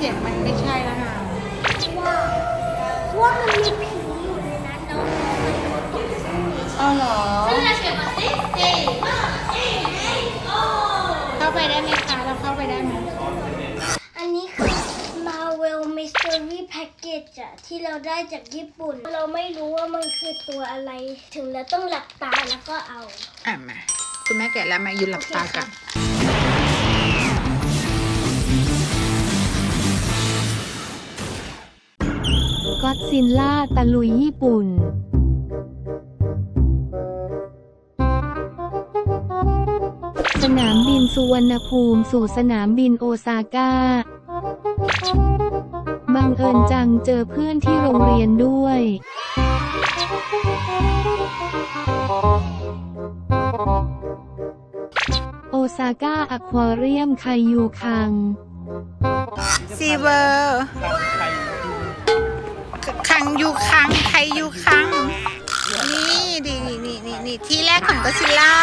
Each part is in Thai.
สียงมันไม่ใช่แล้วนะว่าว่ามันมีผีอยู่ในนั้นแล้วมันก็ตกเส้นนี้อ๋อเหรอเงเข้าไปได้ไหมคะ เราเข้าไปได้ไหมอันนี้คือ Marvel Mystery Package อะที่เราได้จากญี่ปุ่น เราไม่รู้ว่ามันคือตัวอะไร ถึงแล้วต้องหลับตาแล้วก็เอา อะมา คุณแม่แกะแล้วมายืนหลับตากัน ก็อดซิลล่าตะลุยญี่ปุ่นสนามบินสุวรรณภูมิสู่สนามบินโอซาก้า บังเอิญจังเจอเพื่อนที่โรงเรียนด้วย โอซาก้าอควาเรียมไคยูคังซีเวอร์ คังยูคังไทยยูคัง นี่ดีนี่นี่นี่ที่แรกของก็ซิล่า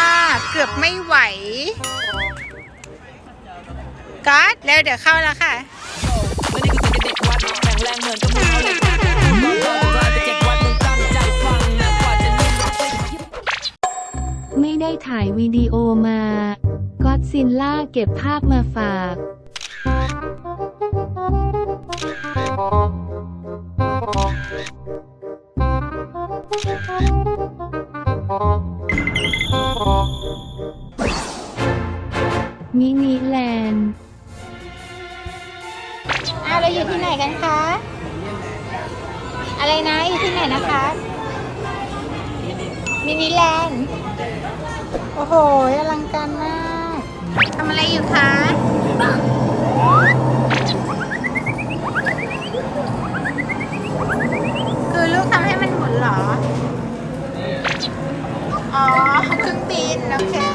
เกือบไม่ไหวก็อดแล้วเดี๋ยวเข้าแล้วค่ะไม่ได้กูเป็นเด็กวัดแข็งแรงเหมือนกับมึงเอาเลยไม่ได้ถ่ายวิดีโอมาก็ซิลล่าเก็บภาพมาฝาก กันคะ อะไรนะอยู่ที่ไหนนะคะ มินิแลนด์ โอ้โหอลังการมากทำอะไรอยู่คะคือลูกทำให้มันหมุนเหรอ อ๋อเครื่งบินโอเค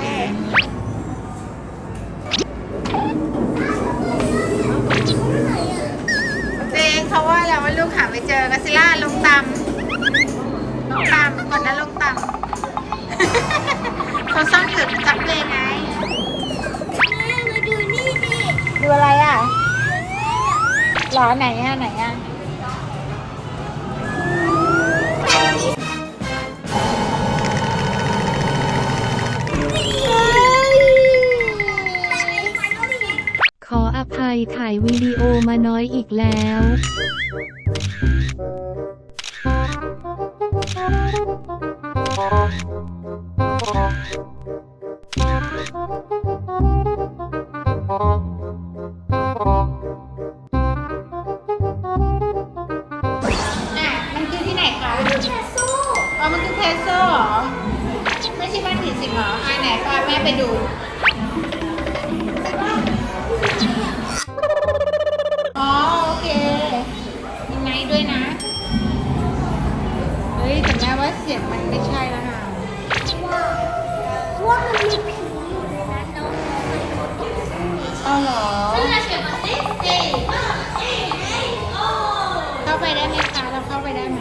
ล่าลงต่ำลงต่ำก่อนนะลงต่ำ เขาซ่อนจุดจับเลยไงมาดูนี่ดิดูอะไรอะหรอไหนอะไหนอะ ถ่ายวิดีโอมาน้อยอีกแล้วอะมันคือที่ไหนคะแค่สู้อ๋อมันคือเทสโซ่เหรอไม่ใช่บ้านผีสิงเหรออะไหนป้าแม่ไปดู จ็ดมันไม่ใช่แล้วนะว่าว่ามันมีผีอยู่ในนั้นแล้วมันโคตรตอ๋อเหรอ ซึ่งเาเขียนมาสิสิเข้าไปได้ไหมคะเราเข้าไปได้ไหม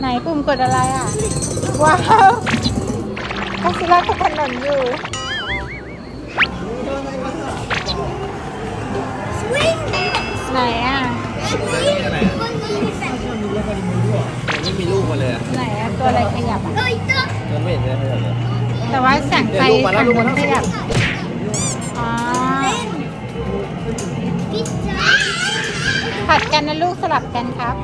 ไหนปุ่มกดอะไรอะ ว้าวก็คือลากกับถนนอยู่ ไหนอะ อัน ไม่มีลูกมาเลยอะไหนอะตัวอะไรขยับอะเอ้ยเจ้ายังไม่เห็นเลยเลยแต่ว่าแสงไฟเนี่ยลูกมาแล้วลูกมาแล้วขยับอ๋อพิซซ่าผัดกันนะลูกสลับกันครับ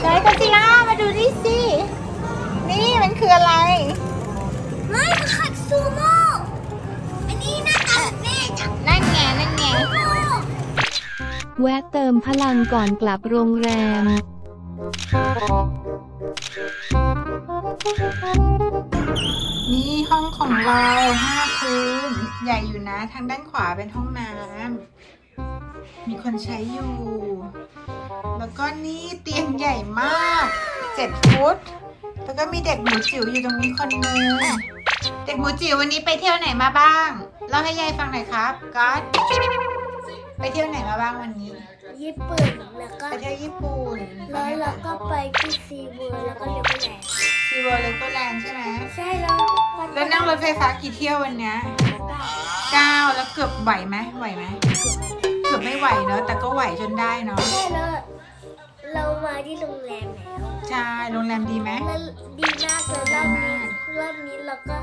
ไหนกัซิล่ามาดูนี่สินี่ มันคืออะไร ไม่ขัดซูโม่อันนี้น่าจะแม่จับนั่นไงนั่นไงโม่แวะเติมพลังก่อนกลับโรงแรม นี่ห้องของเราห้าคืน ใหญ่อยู่นะทางด้านขวาเป็นห้องน้ำมีคนใช้อยู่ แล้วก็นี่เตียงใหญ่มากเจ็ดฟุต แล้วก็มีเด็กหมูจิ๋วอยู่ตรงนี้คนนึง เด็กหมูจิ๋ววันนี้ไปเที่ยวไหนมาบ้าง เล่าให้ยายฟังหน่อยครับก๊อตไปเที่ยวไหนมาบ้างวันนี้วญี่ปุ่นแล้วก็ไปเที่ยวญี่ปุ่นแล้วเราก็ไปที่ซีเวิร์แล้วก็เลเวอร์แลนด์ซีเวิร์เลโกแลนด์ใช่ไหมใช่แล้วแล้วนั่งรถไฟฟ้ากี่เที่ยววันเนี้ยเก้าแล้วเกือบไหวไหมไหวไหมเกือบไม่ไหวเนอะแต่ก็ไหวจนได้เนาะใช่แล้ว เรามาที่โรงแรมแล้ว ใช่โรงแรมดีไหม แล้วดีมากเลยรอบนี้รอบนี้เราก็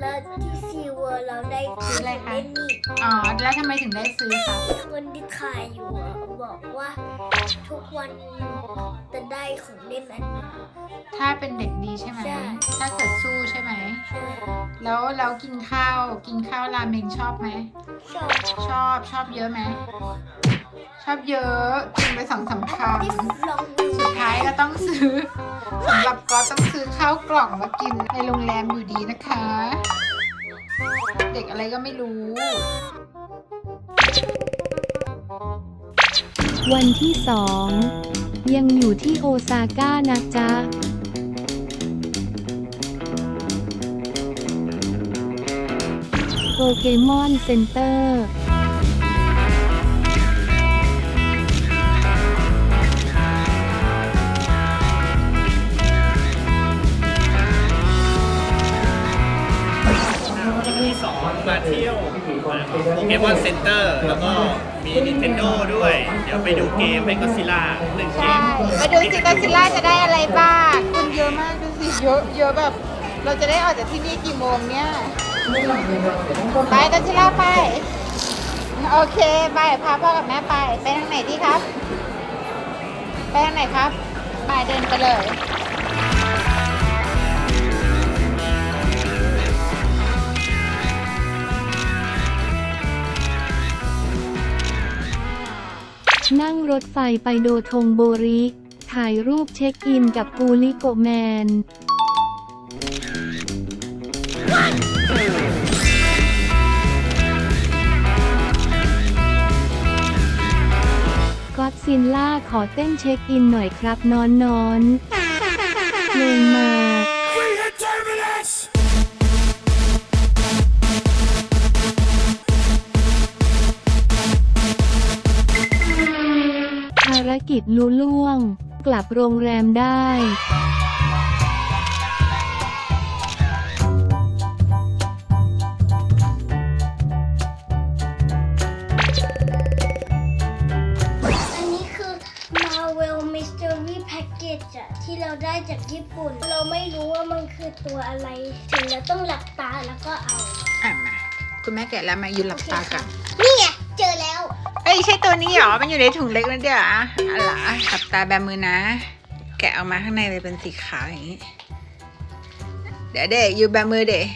แล้วที่ซีเวิร์เราได้ซื้ออะไรคะ เล่นนี่อ๋อ แล้วทำไมถึงได้ซื้อคะคนที่ขายอยู่อะบอกว่าทุกวันจะได้ของเล่นอันนี้ ถ้าเป็นเด็กดีใช่ไหม ใช่ ถ้าเกิดสู้ใช่ไหมใช่แล้วเรากินข้าว กินข้าวราเมงชอบไหม ชอบชอบชอบเยอะไหมช อบเยอะกินไปสองสามคำที่ลองดูสุดท้ายก็ต้องซื้อสำหรับก็ต้องซื้อข้าวกล่องมากินในโรงแรมอยู่ดีนะคะ เด็กอะไรก็ไม่รู้ วันที่สองยังอยู่ที่โอซาก้านะจ๊ะโปเกมอนเซ็นเตอร์ สองมาเที่ยวโปเกมอนเซ็นเตอร์แล้วก็มี Nintendo ด้วย เดี๋ยวไปดูเกมให้ก็ซิล่าหนึ่งเกใช่มมาดูสิก็ซิล่าจะได้อะไรบ้างคนเยอะมากดูสิเยอะเยอะแบบ เราจะได้ออกจากที่นี่กี่โมงเนี่ยไปก็ซิล่าไป โอเคไปพาพ่อกับแม่ไป ไปทางไหนดีครับ ไปทางไหนครับไปเดินไปเลย นั่งรถไฟไปโดทงโบริ ถ่ายรูปเช็คอินกับกูลิโกแมน ก็อดซินล่าขอเต้นเช็คอินหน่อยครับนอนนอนเพลงมา กิจลุล่วง กลับโรงแรมได้อันนี้คือ Marvel Mystery Package อะที่เราได้จากญี่ปุ่น เราไม่รู้ว่ามันคือตัวอะไรถึงเราต้องหลับตาแล้วก็เอา อะมา คุณแม่แกะแล้วมายืนหลับตากัน นี่ไงเจอแล้วเอ้ยใช่ตัวนี้เหรอ มันอยู่ในถุงเล็กนั่นเดียวอะอะไรหลับตาแบมือนะ แกะออกมาข้างในเลยเป็นสีขาวอย่างนี้ เดี๋ยวเด็กอยู่แบมือเด็ก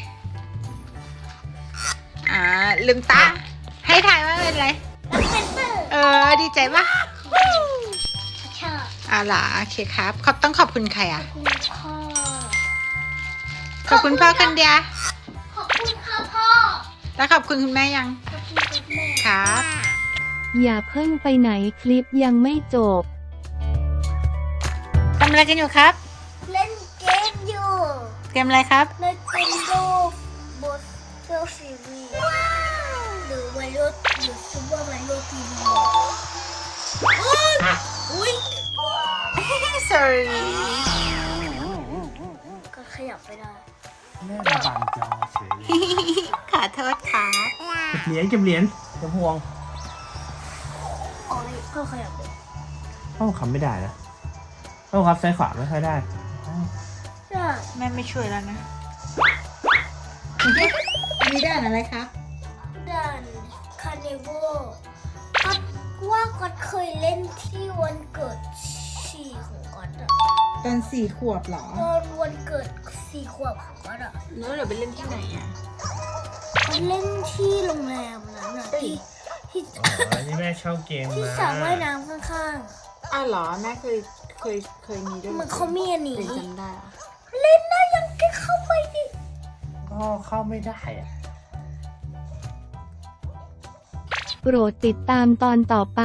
อ่าลืมตา ให้ถ่ายว่าเป็นอะไรเป็นเตอร์เออ ดีใจปะชอบอ่าล่ะโอเคครับ ขอบต้องขอบคุณใครอะ คุณพ่อ ขอบคุณพ่อกันเดียขอบคุณค่ะพ่อแล้วขอบคุณคุณแม่ยัง ขอบคุณคุณแม่ ครับ อย่าเพิ่งไปไหนคลิปยังไม่จบ ทำอะไรกันอยู่ครับ เล่นเกมอยู่เกมอะไรครับ ในเกมโลบสเซลซีรีหรือไวโรดหรือซูเปอร์ไวโรดทีวีอุ้ย sorry ก็ขยับไปได้ แม่บังจอเฉย ขอโทษครับ เหรียญเก็บเหรียญเก็บพวง อ๋อนี่ก็ขยับได้เอ้าขับไม่ได้นะเอ้าครับซ้ายขวาไม่ค่อยได้ใช่แม่ไม่ช่วยแล้วนะมีด้านอะไรครับด่านคาร์นิวัลก็ว่าก็เคยเล่นที่วันเกิดสี่ของก๊อตอะตอนสี่ขวบเหรอตอนวันเกิดสี่ขวบของก๊อตอะแล้วเดี๋ยวไปเล่นที่ไหนอะเขาเล่นที่โรงแรมนั้นอะที่ ที่อ๋อนี่แม่ชอบเกมที่มาสระว่ายน้ำข้างอ้าวเหรอแม่เคยเคยเคยมีด้วยๆมันเขามีอันนี้เคยจำได้เหรอเล่นได้ยังแกเข้าไปดิก็เข้าไม่ได้อะโปรดติดตามตอนต่อไป